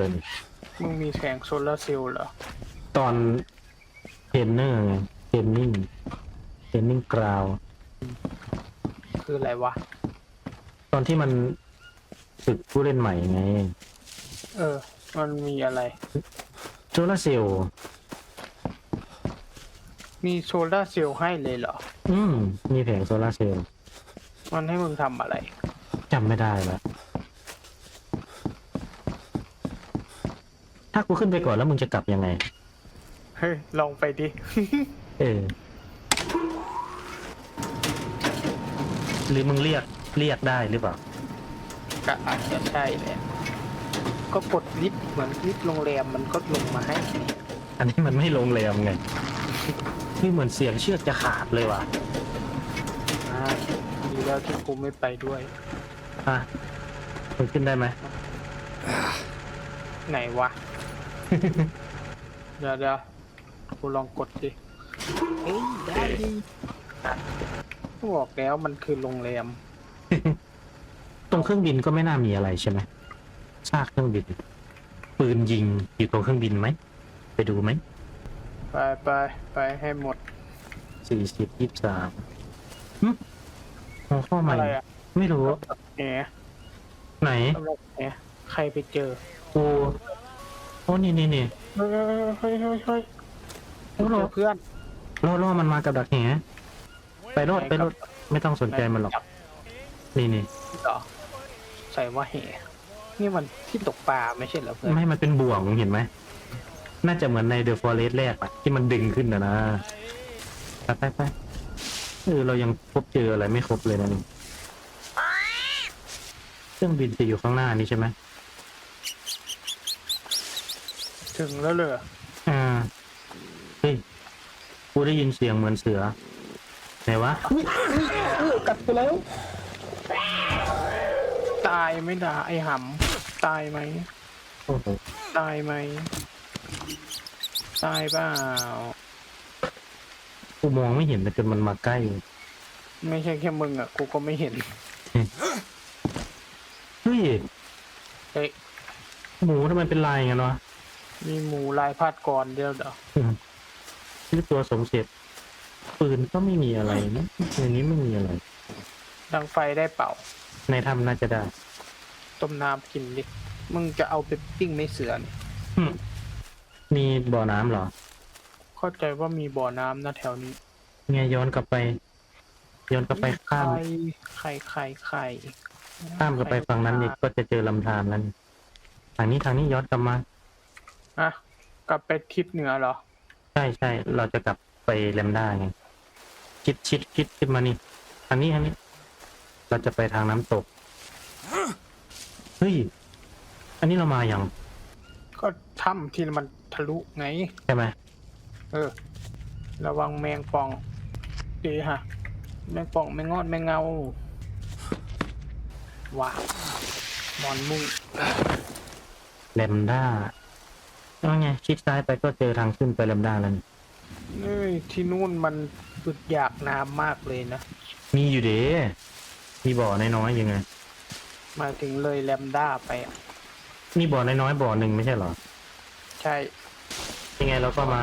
เลยนี่มึงมีแสงโซลาร์เซลล์เหรอ ตอนเทรนเนอร์ไงเทรนนิ่งเทรนนิ่งกราว คืออะไรวะ ตอนที่มันฝึกผู้เล่นใหม่ไงเออ มันมีอะไร โซลาร์เซลล์มีโซลาร์เซลล์ให้เลยเหรอ อืม มีแผงโซลาร์เซลล์มันให้มึงทำอะไร จำไม่ได้แล้ว ถ้ากูขึ้นไปก่อนแล้วมึงจะกลับยังไง เฮ้ย ลองไปดิ เออ หรือมึงเรียกเรียกได้หรือเปล่า ก็อาจจะใช่แหละก็กดลิฟต์เหมือนลิฟต์โรงแรมมันก็ลงมาให้อันนี้มันไม่ลงแรมไงนี่เหมือนเสียงเชือกจะขาดเลยว่ะอ่าดีแล้วที่กูไม่ไปด้วย อะมึงขึ้นได้ไหมไหนวะ เดี๋ยวเดี๋ยวกูลองกดดิเอ้ยได้ดิกูบอกแล้วมันคือโรงแรม ตรงเครื่องบินก็ไม่น่ามีอะไรใช่ไหมซากเครื่องบิน ปืนยิงอยู่ตรงเครื่องบินไหม ไปดูไหม ไปไปไปให้หมดสี่สิบยี่สามหัวข้อใหม่อะไรอะไม่รู้แหมไหนตำรวจแหมใครไปเจอ กูโอ้นี่นี่นี่เฮ้ยเฮ้ยเฮ้ยเฮ้ยโอ้เจโหอเพื่อนล่อล่อมันมากับดักแหไปรถไปรถไม่ต้องสนใจมันหรอก นี่นี่เหรอใส่ว่าแหนี่มันที่ตกปลาไม่ใช่เหรอเพื่อนไม่ให้มันเป็นบ่วงเห็นไหม น่าจะเหมือนในเดอะฟอเรสแรกอะที่มันดึงขึ้นนะนะ ไปไปไปเออเรายังพบเจออะไรไม่ครบเลยนะนี่เครื่องบินจะอยู่ข้างหน้านี้ใช่ไหม ถึงแล้วเลยอ่าเฮ้ยกูได้ยินเสียงเหมือนเสือไหนวะกัดไปแล้ว ตายไหม่ด่าไอ้หำตายไหม โอ้โหตายไหม ตายเปล่า กูมองไม่เห็นแต่จนมันมาใกล้ ไม่ใช่แค่มึงอะ กูก็ไม่เห็น เฮ้ยเฮ้ย หมูทำไมเป็นลายอย่างนั้นวะ มีหมูลายพาดกรเดียวเหรอชื่อตัวสมเสร็จปืนก็ไม่มีอะไรนะในนี้ไม่มีอะไร ดังไฟได้เปล่า ในถ้ำน่าจะได้ ต้มน้ำกินดิ มึงจะเอาไปปิ้งไม่เสือนี่อืมมีบ่อน้ำเหรอ เข้าใจว่ามีบ่อน้ำนะแถวนี้ไงย้อนกลับไป ย้อนกลับไปข้าม ไข่ไข่ไข่ไข่ข้ามกลับไปฝั่งนั้นอีกก็จะเจอลำธารแล้วนี่ทางนี้ทางนี้ย้อนกลับมา อะกลับไปทิศเหนือเหรอ ใช่ใช่เราจะกลับไปแลมด้าไงคิดชิดคิดขึ้นมานี่ทางนี้ทางนี้ เราจะไปทางน้ำตกเฮ้ยอันนี้เรามาอย่างก็ถ้ำที่มันทะลุไง ใช่ไหมเออ ระวังแมงป่อง ดีฮะ แมงป่องแมงงอดแมงเงา ว้าวมอนมุ่งแลมด้า เอาไงชิดซ้ายไปก็เจอทางขึ้นไปแลมด้าแล้วนี่เอ้ยที่นู่นมันอึดอยากน้ำมากเลยนะมีอยู่เด้มีบ่อน้อยๆยังไง หมายถึงเลยแลมด้าไปอะมีบ่อน้อยๆบ่อหนึ่งไม่ใช่เหรอใช่ยังไงเราก็มา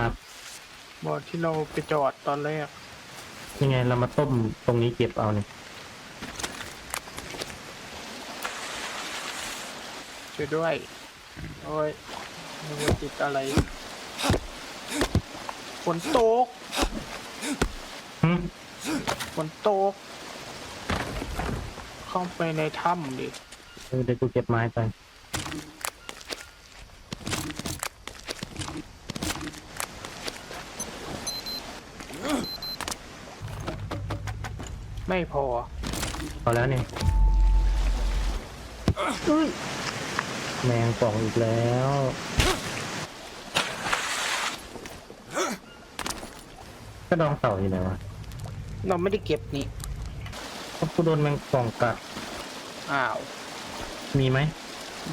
บ่อที่เราไปจอดตอนแรกยังไงเรามาต้มตรงนี้เก็บเอาเนี่ยช่วยด้วย โอ้ย ไม่รู้ติดอะไรฝนตกหึฝนตก เข้าไปในถ้ำดิเออเดี๋ยวกูเก็บไม้ไปไม่พอพอแล้วเนี่ย แมงป่องอีกแล้วก็ดองเต่าอยู่ไหนวะเราไม่ได้เก็บนี่ก็กูโดนแมงป่องกัด อ้าว มีไหม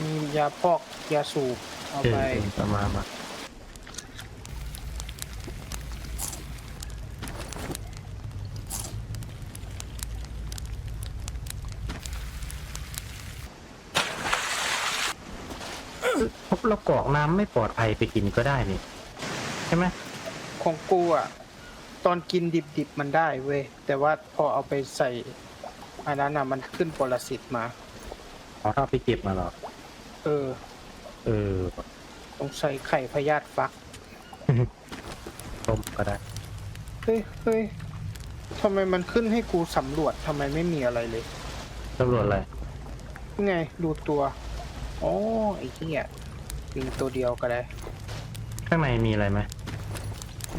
มียาพอกยาสูบเอาเออไปเออประมาณมา โเรากร อกน้ำไม่ปลอดภัยไปกินก็ได้นี่ ใช่ไหมของกูอะ ตอนกินดิบๆมันได้เว้ย แต่ว่าพอเอาไปใส่อันนั้นอะมันขึ้นปรสิตมา อ๋อถ้าเอาไปเก็บมาเหรอ เออเออต้องใส่ไข่พยาธิฟัก ต้มก็ได้ เฮ้ยเฮ้ยทำไมมันขึ้นให้กูสำรวจทำไมไม่มีอะไรเลย ตำรวจอะไร นี่ไงดูตัวอ๋อไอ้เหี้ย มีตัวเดียวก็ได้ ข้างในมีอะไรไหม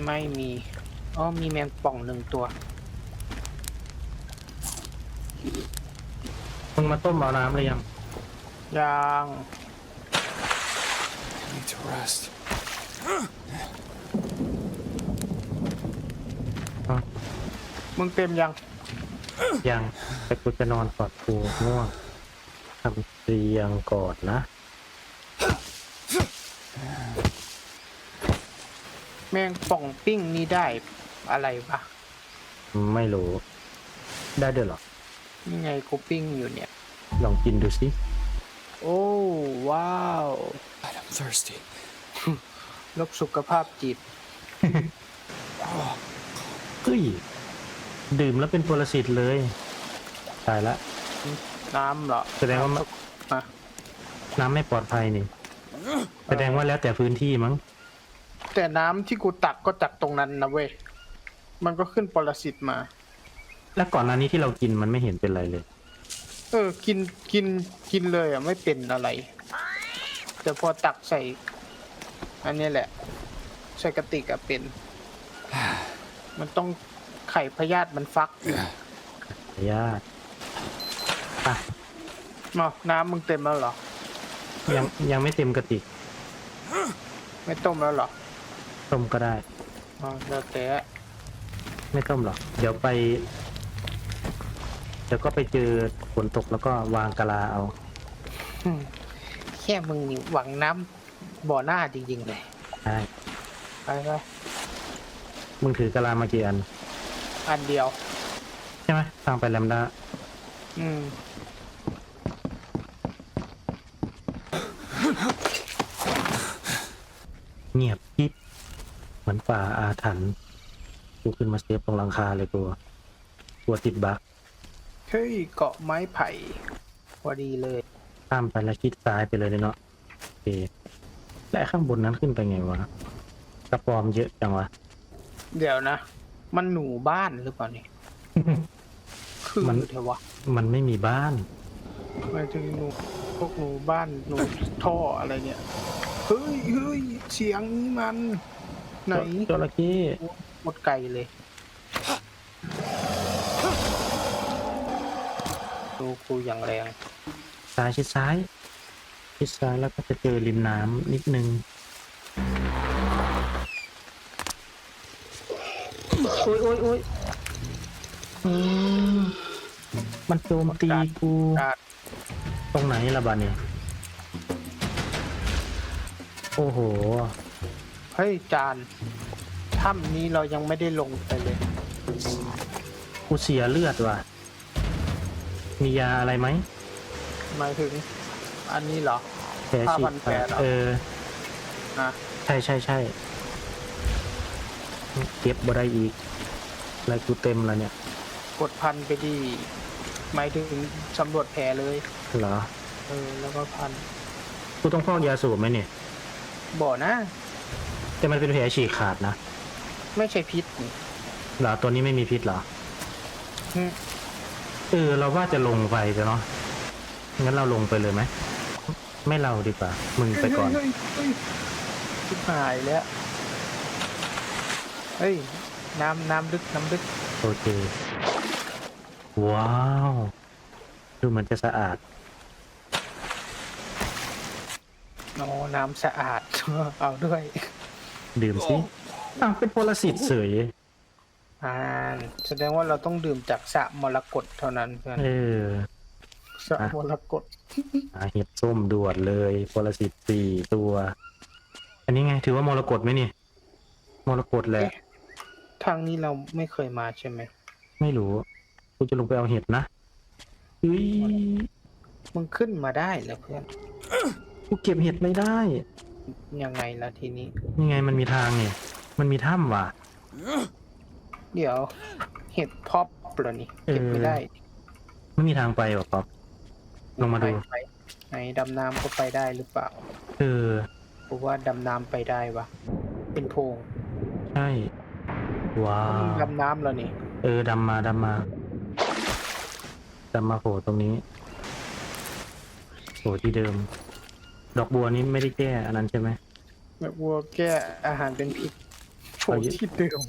ไม่มีอ๋อมีแมงป่องหนึ่งตัว มึงมาต้มเอาน้ำหรือยังยาง Need to rest. มึงเต็มยัง ยังแต่กูจะนอนกอดกูง่วงทำเตียงกอดนะ แมงป่องปิ้งนี่ได้อะไรปะไม่รู้ ได้ด้วยเหรอนี่ไงกูปิ้งอยู่เนี่ย ลองกินดูสิ โอ้ว้าว God, I'm thirsty. ลบสุขภาพจิตเฮ้ย ดื่มแล้วเป็นปรสิตเลย ตายละ น้ำเหรอ แสดงว่ามันอะน้ำไม่ปลอดภัยนี่ แสดงว่าแล้วแต่พื้นที่มั้ง แต่น้ำที่กูตักก็จากตรงนั้นนะเว้ย มันก็ขึ้นปรสิตมา แล้วก่อนหน้านี้ที่เรากินมันไม่เห็นเป็นไรเลย เออ กิน กิน กินเลยอะ ไม่เป็นอะไร แต่พอตักใส่ อันนี้แหละ ใส่กระติกอะเป็น มันต้องไข่พยาธิมันฟักอยู่ญาติอะเนาะน้ำมึงเต็มแล้วเหรอ ยังยังไม่เต็มกระติก ไม่ต้มแล้วเหรอ ต้มก็ได้ อ๋อแล้วแต่ไม่ต้มหรอก เดี๋ยวไป เดี๋ยวก็ไปเจอฝนตกแล้วก็วางกะลาเอา อืมแค่มึงนี่หวังน้ำบ่อหน้าจริงๆเลยใช่ ไปไปมึงถือกะลามากี่อัน อันเดียว ใช่ไหมทางไปแลมด้าอืม เงียบกิ๊บ เหมือนป่าอาถรรพ์กูขึ้นมาเซฟตรงหลังคาเลยกูกลัวติดบั๊กเฮ้ยเกาะไม้ไผ่พอดีเลย ข้ามไปแล้วชิดซ้ายไปเลยเนาะโอเคและข้างบนนั้นขึ้นไปไงวะกระปอมเยอะจังวะ เดี๋ยวนะ มันหนูบ้านหรือเปล่านี่คือมันเถอะวะ มันไม่มีบ้านหมายถึงหนูพวกหนูบ้านหนูท่ออะไรเนี่ย เฮ้ยเฮ้ยเสียงนี้มัน ไหนจระเข้หมดไก่เลยดูกูอย่างแรง ซ้ายชิดซ้าย ชิดซ้ายแล้วก็จะเจอริมน้ำนิดนึงโอ้ยโอ้ยโอ้ยอืมมันโจมตีกูการตรงไหนละบาเนี่ย โอ้โห เฮ้ยจานถ้ำนี้เรายังไม่ได้ลงไปเลยกูเสียเลือดว่ะ มียาอะไรไหมหมายถึง อันนี้เหรอ แผลฉีผ้าพักนแผลเหรอ เออ นะใช่ใช่ใช่เก็บบ่ได้อีกอะไรกูเต็มแล้วเนี่ย กดพันไปดีหมายถึงสำรวจแผลเลยเหรอ เออแล้วก็พันกูต้องพอกยาสูบไหมเนี่ยบ่อนะ แต่มันเป็นแผลฉีกขาดนะไม่ใช่พิษนี่เหรอตัวนี้ไม่มีพิษเหรออืมเออเราว่าจะลงไปจะเนาะงั้นเราลงไปเลยไหมไม่เราดีกว่ามึงไปก่อน เฮ้ยเฮ้ยเฮ้ยชิบหายแล้ว เฮ้ย น้ำน้ำลึกน้ำลึก โอเค ว้าว ดูเหมือนจะสะอาด โอ้น้ำสะอาด เอาด้วย ดื่มสิอ้าวเป็นพลสิทธิ์เสยอ่าแสดงว่าเราต้องดื่มจากสระมรกตเท่านั้นเพื่อนเออสระมรกตหาเห็ดส้มด่วนเลยพลสิทธิ์สี่ตัว อันนี้ไง ถือว่ามรกตไหมนี่มรกตแหละ ทางนี้เราไม่เคยมาใช่ไหม ไม่รู้ กูจะลงไปเอาเห็ดนะเฮ้ยมึงขึ้นมาได้เหรอเพื่อน กูเก็บเห็ดไม่ได้ ยังไงล่ะทีนี้ ยังไงมันมีทางเนี่ยมันมีถ้ำว่ะ เดี๋ยว เห็ดพอบเหรอนี่เก็บไม่ได้ไม่มีทางไปหรอป๊อปลงมาดูไปไหนดำน้ำก็ไปได้หรือเปล่าเออเพราะว่าดำน้ำไปได้วะเป็นโพรงใช่ว้าวดำน้ำแล้วนี่ เออดำมาดำมาดำมาโผล่ตรงนี้โผล่ที่เดิม ดอกบัวนี้ไม่ได้แก้อันนั้นใช่ไหมแบบวัวแก้อาหารเป็นพิษโผล่เอาเยอะที่เดิม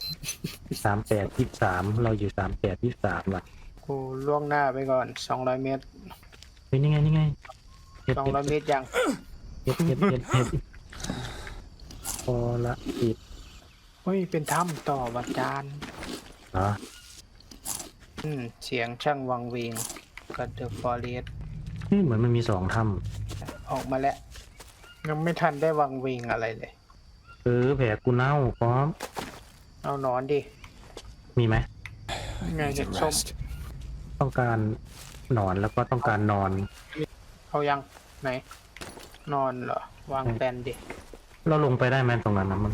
สามแปดยี่สามเราอยู่สามแปดยี่สามว่ะกูล่วงหน้าไปก่อนสองร้อยเมตรเฮ้ยนี่ไงนี่ไงเห็ดสองเห็ดร้อยเมตรยังเห็ดเห็ดเห็ดเห็ดพอละอีกเฮ้ยเป็นถ้ำต่อวัดจานเหรออืมเสียงช่างวังเวงกับเดอะฟอเรสเฮ้ยเหมือนมันมีสองถ้ออกมาแล้ว ยังไม่ทันได้วังเวงอะไรเลยำเออแผลกูเน่าพร้อมเอานอนดิมีไหมไง Need เห็ to ดส้ม rest. ต้องการนอนแล้วก็ต้องการนอน เอายังไหน นอนเหรอ วางแปลนดิ เราลงไปได้ไหมตรงนั้นนะมัน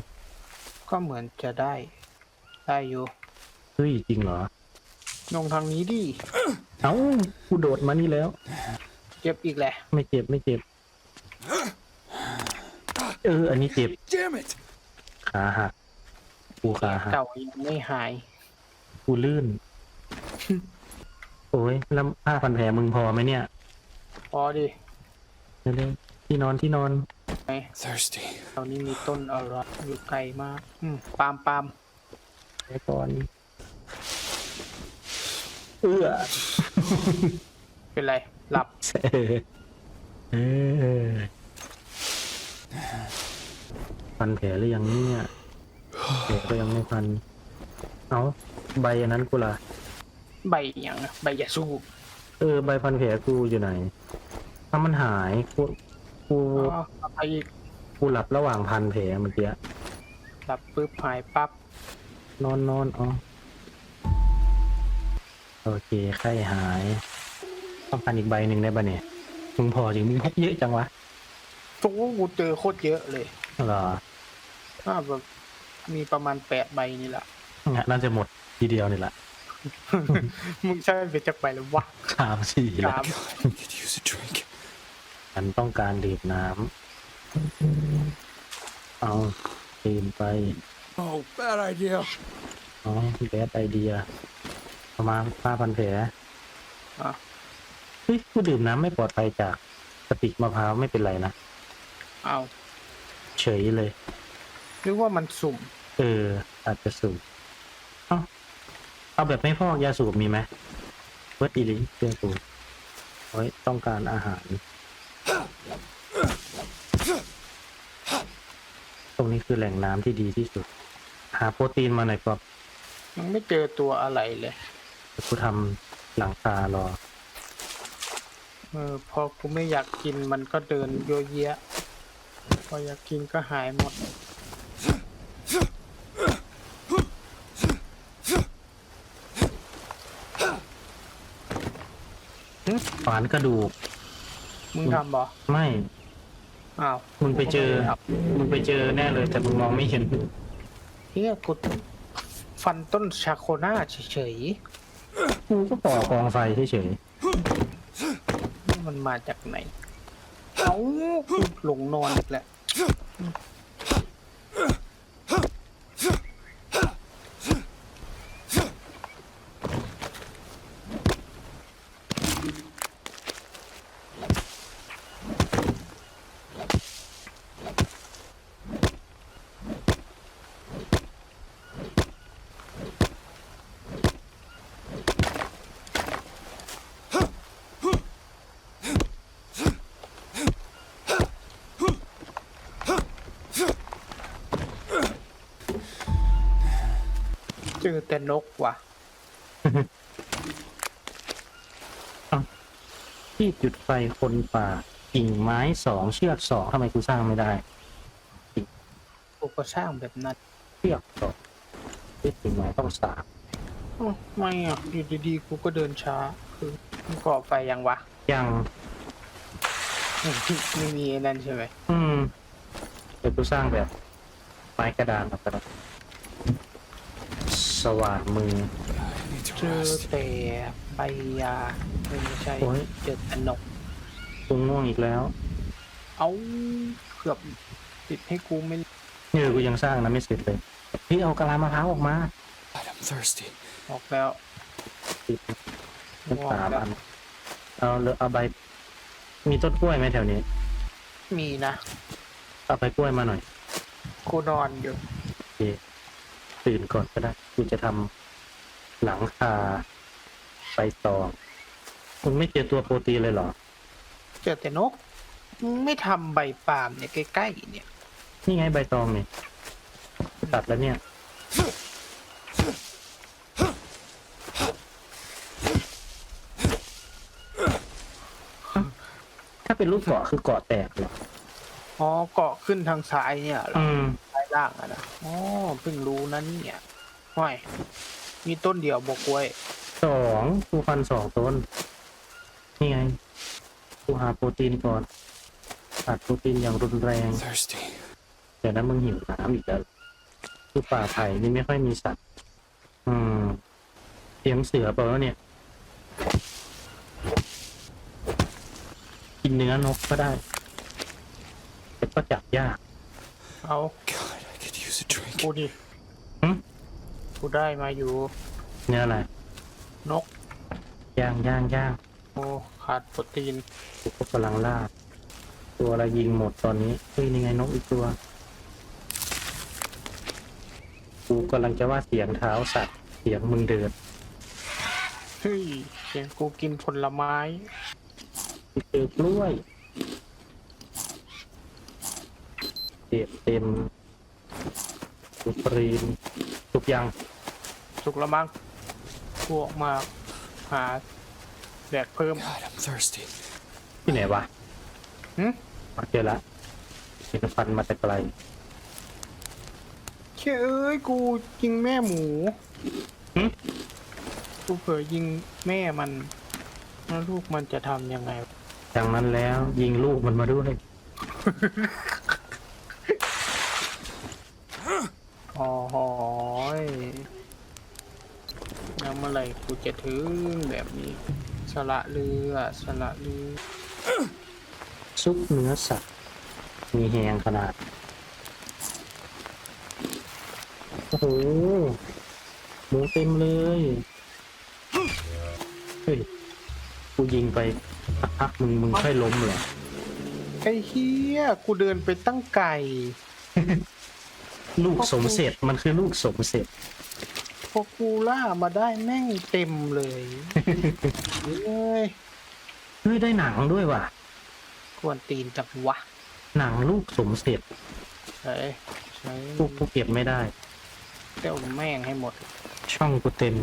ก็เหมือนจะได้ ได้อยู่ เฮ้ยจริงเหรอลงทางนี้ดิ เอ้ากูโดดมานี่แล้ว เจ็บอีกแหละไม่เจ็บไม่เจ็บ เออ อันนี้เจ็บ Damn it! ขาหักกูขาหักเก่ายังไม่หาย กูลื่น โอ้ยแล้วผ้าพันแผลมึงพอไหมเนี่ยพอดิเร็วๆที่นอนที่นอน ไหน Thirsty. ตอนนี้มีต้นอะไรอยู่ไกลมาก อืมปาล์มปาล์มไปก่อนเอื้อเป็นไร หลับเออเออพันแผลหรือยังเนี่ยแผลก็ยังไม่พัน เอาใบอันนั้นกูล่ะ ใบอย่างอะใบยาสูบเออ ใบพันแผลกูอยู่ไหน ถ้ามันหายกูกูอ๋อเอาไปอีกกูหลับระหว่างพันแผลเมื่อกี้หลับปุ๊บหายปั๊บนอนนอนอ๋อโอเคไข้หาย ต้องการอีกใบหนึ่งได้ปะเนี่ยมึงพอจริงมึงพกเยอะจังวะโอ้กูเจอโคตรเยอะเลยเหรอน่าแบบมีประมาณแปดใบนี่แหละงั้นน่าจะหมดทีเดียวนี่แหละ มึงใช่เป็นจักใบหรือวะสามสี่สาแล้วม Could use a drink. ฉันต้องการดื่มน้ำเอาดื่มไป Oh, bad idea. อ๋อแบดไอเดียประมาณห้าพันแผลอะ เฮ้ยกูดื่มน้ำไม่ปลอดภัยจากสติกมะพร้าวไม่เป็นไรนะ เอาเฉยเลย หรือว่ามันสุ่ม เออ อาจจะสูบเอาเอาแบบไม่พอกยาสูบมีไหมเวิร์ดอีลิเครื่องสูบโอ้ยต้องการอาหาร ตรงนี้คือแหล่งน้ำที่ดีที่สุด หาโปรตีนมาหน่อยก็ยังไม่เจอตัวอะไรเลย กูทำหลังคารอ เออพอกูไม่อยากกินมันก็เดินโยเยะ พออยากกินก็หายหมด ฝานกระดูก มึงทำบ่ไม่ อ้าวมึงไปเจอ มึงไปเจอแน่เลย แต่มึงมองไม่เห็น เฮียกูฟันต้นชาโคน่าเฉยกูก็ต่อกองไฟเฉยๆนี่ มันมาจากไหน เอากูหลงนอนอีกแล้ว เจอแต่นกว่ะๆที่จุดไฟคนป่ากิ่งไม้สองเชือกสองทำไมกูสร้างไม่ได้กูก็สร้างแบบนั้นเชือกสองที่กิ่งไม้ต้องสามอ้าวไม่อะอยู่ดีๆกูก็เดินช้า คือมึงก่อไฟยังวะ ยังไม่มีไอ้นั่นใช่ไหมอืมเดี๋ยวกูสร้างแบบไม้กระดานออกไปแล้ว สว่านมือ I need เจ to อ rest. แต่ใบยาไม่ใช่โอ้ย เจอแต่นกกูง่วงอีกแล้ว เอาเกือบติดให้กูไม่เนี่ยกูยังสร้างนะไม่เสร็จเลยพี่เอากะลามะพร้าวออกมา God, I'm thirsty. ออกแล้วติดมันออกสามแล้วอันเอาเลยเอาใบ มีต้นกล้วยไหมแถวนี้ มีนะเอาใบกล้วยมาหน่อย กูนอนอยู่โอเค ตื่นก่อนก็ได้กูจะทำหลังคาใบตองมึงไม่เจอตัวโปรตีนเลยเหรอ เจอแต่นกมึงไม่ทำใบปาล์มเนี่ยใกล้ๆเนี่ย นี่ไงใบตองนี่ตัดแล้วเนี่ย ถ้าเป็นลูกเกาะคือเกาะแตกเหรอ อ๋อเกาะขึ้นทางซ้ายเนี่ยเหรออืมซ้าย ล่างอะนะอ๋อเพิ่งรู้นะเนี่ยห้อยมีต้นเดียวบอกกล้วยสองกูฟันสองต้น นี่ไง กูหาโปรตีนก่อนขาดโปรตีนอย่างรุนแรง Thirsty. เดี๋ยวนั้นมึงหิวน้ำอีกแล้วคือป่าไผ่นี่ไม่ค่อยมีสัตว์ อืมเสียงเสือเปล่าวะเนี่ย กินเนื้อนกก็ได้ แต่ก็จับยาก เอา God, I could use a drink. กูดิหึ กูได้มาอยู่ เนื้ออะไรนก ย่างย่างย่างโอ้ขาดโปรตีนกูก็กำลังล่า ตัวอะไรยิงหมดตอนนี้เฮ้ยนี่ไงนกอีกตัว กูกำลังจะว่าเสียงเท้าสัตว์เสียงมึงเดินเฮ้ยเสียงกูกินผลไม้ กูเจอกล้วยเต็มเต็ม สุปรีนสุกยังสุกละมั้งกูออกมาหาแดกเพิ่ม God, I'm thirsty. ที่ไหนวะหึมาเจอละเห็นฟันมาแต่ไกลเชื่อเอ้ยกูยิงแม่หมูหึกูเผลอยิงแม่มันแล้วลูกมันจะทำยังไงจากนั้นแล้ว ยิงลูกมันมาด้วย อ๋อหอยแล้วเมื่อไหร่กูจะถึงแบบนี้ สละเรือสละเรือซุปเนื้อสัตว์ มีแหงขนาด โอ้โหหมูเต็มเลย เฮ้ย กูยิงไปสักพักมึงมึงค่อยล้มเหรอไอ้เฮียกูเดินไปตั้งไก่ ลูกสมเสร็จมันคือลูกสมเสร็จพอกูล่ามาได้แม่งเต็มเลยเอ้ยเฮ้ยได้หนังด้วยว่ะควรตีนจักวะ หนังลูกสมเสร็จเฮ้ยใช้ลูกกูเก็บไม่ได้เต้าแม่งให้หมด ช่องกูเต็ม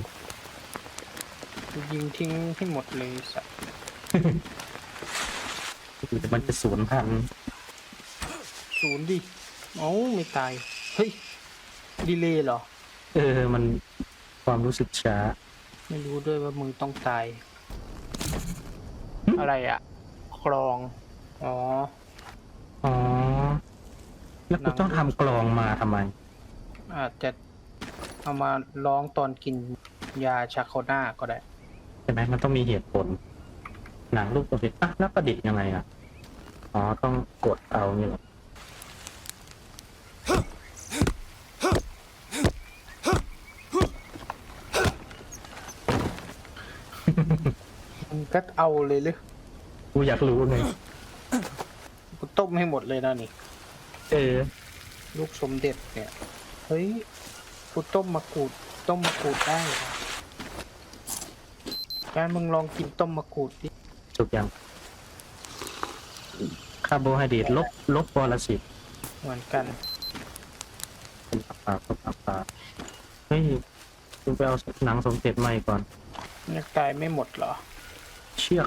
กูยิงทิ้งให้หมดเลยสัตว์เดี๋ยวมันจะสูญพันธุ์ศูนย์ดิเอ้าไม่ตายเฮ้ยดีเลยเหรอ เออ มันความรู้สึกช้า ไม่รู้ด้วยว่ามึงต้องตาย อะไรอะคลอง อ๋อ อ๋อ แล้วกูต้องทำกลองมาทำไม อาจจะเอามาร้องตอนกินยาชาโคน่าก็ได้ ใช่ไหมมันต้องมีเหตุผล หนังรูปประเภทอะแล้วประดิษฐ์ยังไงอะ อ๋อ ต้องกดเอาเนี่ยเหรอ มึงก็เอาเลยหรือกูอยากรู้ไงกูต้มให้หมดเลยนะนี่ เออ ลูกสมเด็จเนี่ย เฮ้ยกูต้มมะกรูด ต้มมะกรูดได้การมึงลองกินต้มมะกรูดดิสุกยังคาร์โบไฮเดรตลบลบปรสิตเหมือนกันป็นอัปาป็นอัปาเฮ้ยคุณไปเอาหนังสมเด็จใหม่ก่อนยังตายไม่หมดเหรอ เชื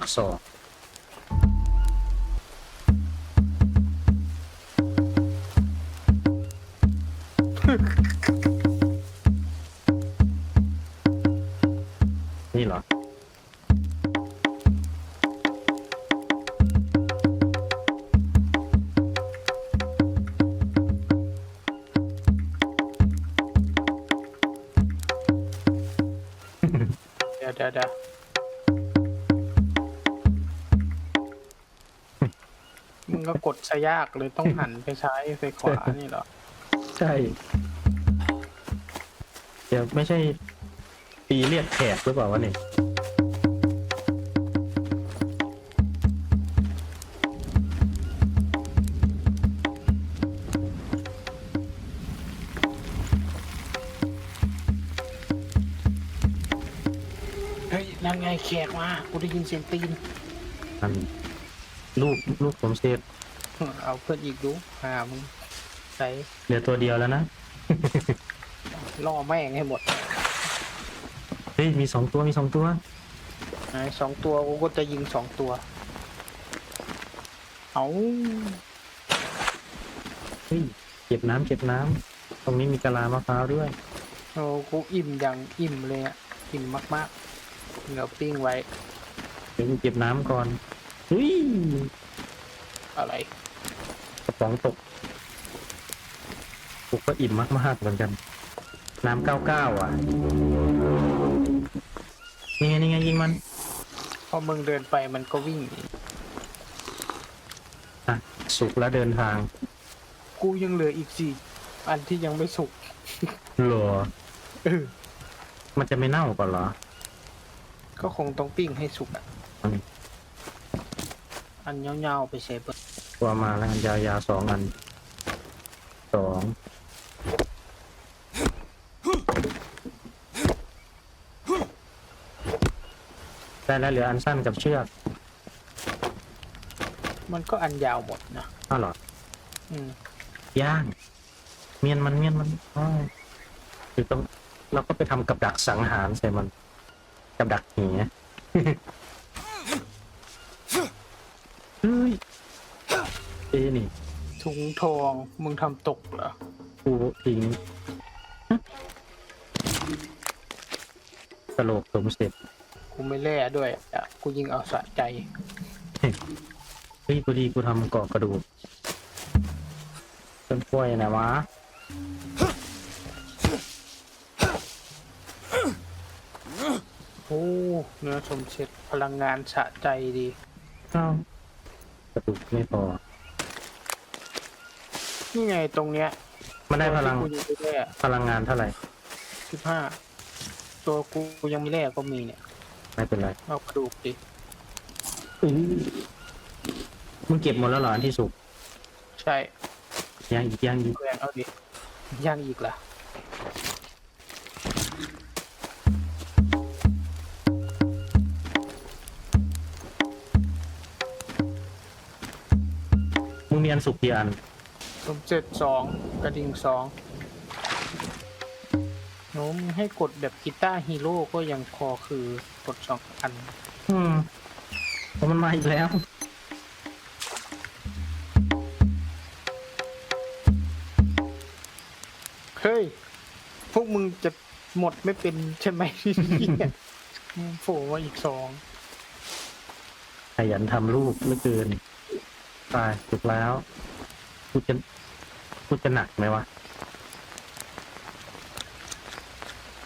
ยากเลยต้องหันไปซ้ายไปขวานี่เหรอ ใช่ เดี๋ยวไม่ใช่ปีเรียกแขกหรือเปล่าวะเนี่ยเฮ้ยนั่นไงแขกมากูได้ยินเสียงตีน อันลูกลูกผมเซฟ เอาเพื่อนอีกดูหามึงใส่เหลือตัวเดียวแล้วนะ ล่อแม่งให้หมดเฮ้ยมีสองตัวมีสองตัวไหนสองตัวกูก็จะยิงสองตัว เอาเฮ้ยเก็บน้ำเก็บน้ำตรงนี้มีกะลามะพร้าวด้วย โอ้กูอิ่มอย่างอิ่มเลยอะ อิ่มมากๆเหงาปิ้งไว้เดี๋ยวกูเก็บน้ำก่อนเฮ้ย อะไรกระป๋องตกกูก็อิ่มมากๆเหมือนกัน น้ำเก้าเก้าอะนี่ไงนี่ไงยิงมัน พอมึงเดินไปมันก็วิ่งหนีอะสุกแล้วเดินทาง กูยังเหลืออีกสี่อันที่ยังไม่สุกหรอเออมันจะไม่เน่าก่อนเหรอ ก็คงต้องปิ้งให้สุกอะอืมอั นเงาๆไปใส่เบิร์ตัวมาแล้วกันยาวๆสองอันสองได้แล้วเหลืออันสั้นกับเชือกมันก็อันยาวหมดนะอ้าวเหรออืมย่าง เมียนมันเมียนมันอ๋อคือต้องเราก็ไปทำกับดักสังหารใส่มัน กับดักเหีย เฮ้ย เอ้นี่ถุงทองมึงทำตกเหรอกูทิ้งตลกสมเสร็จกูไม่แล่ด้วยอะกูยิงเอาสะใจ เฮ้ยพอดีกูทำเกาะกระดูกต้นกล้วยไหนวะโอ้เนื้อสมเสร็จพลังงานสะใจดีอ้าวกระดูกไม่พอ นี่ไงตรงเนี้ยมันได้พลังตัวที่กูยิงไปแล่พลังงานเท่าไหร่ สิบห้าตัวกูยังไม่แล่ก็มีเนี่ยไม่เป็นไรเอากระดูกดิอื้อมึงเก็บหมดแล้วเหรออันที่สุกใช่ยังอีกยังอีกแรงเอาดิย่างอีกล่ะมึงมีอันสุกกี่อัน สมเสร็จสองกระดิ่งสองโน้มให้กดแบบกีตาร์ฮีโร่ก็ยังพอคือกดสองอัน อืมเพราะมันมาอีกแล้วเฮ้ย พวกมึงจะหมดไม่เป็นใช่ไหมเนี่ยโผล่มาอีกสองขยันทำรูปเหลือเกินตายสุกแล้ว กูจะกูจะหนักไหมวะ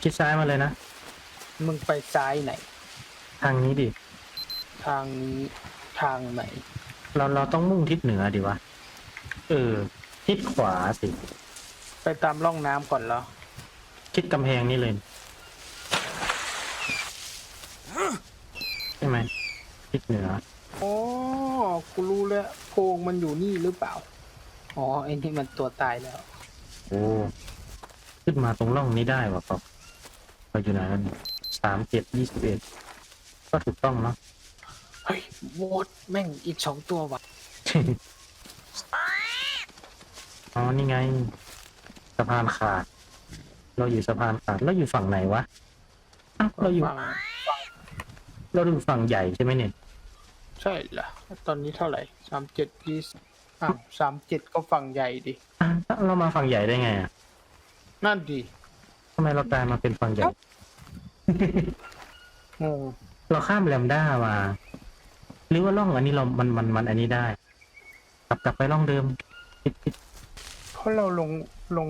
ชิดซ้ายมาเลยนะ มึงไปซ้ายไหน ทางนี้ดิ ทางนี้ทางไหน เราเราต้องมุ่งทิศเหนือดิวะ เออ ทิศขวาสิ ไปตามร่องน้ำก่อนเหรอ ทิศกำแพงนี่เลย ใช่ไหมทิศเหนือ อ๋อ กูรู้แล้วโพรงมันอยู่นี่หรือเปล่า อ๋อไอ้นี่มันตัวตายแล้ว โอ้ขึ้นมาตรงร่องนี้ได้วะครับเราอยู่ไหนกันสามเจ็ดยี่สิบเอ็ดก็ถูกต้องเนาะ เฮ้ยโวดแม่งอีกสองตัวว่ะอ๋อ นี่ไง สะพานขาด เราอยู่สะพานขาดเราอยู่ฝั่งไหนวะอ้าวเราอยู่ฝั่งเราอยู่ฝั่งใหญ่ใช่ไหมเนี่ย ใช่เหรอ ตอนนี้เท่าไหร่สามเจ็ดยี่สิบ อ้าวสามเจ็ดก็ฝั่งใหญ่ดิ อะเรามาฝั่งใหญ่ได้ไงอะนั่นดิทำไมเรากลายมาเป็นฝั่งใหญ่ งงเราข้ามแลมด้ามา หรือว่าร่องอันนี้เรา มัน มัน มัน อันนี้ได้ กลับกลับไปร่องเดิม เพราะเราลงลง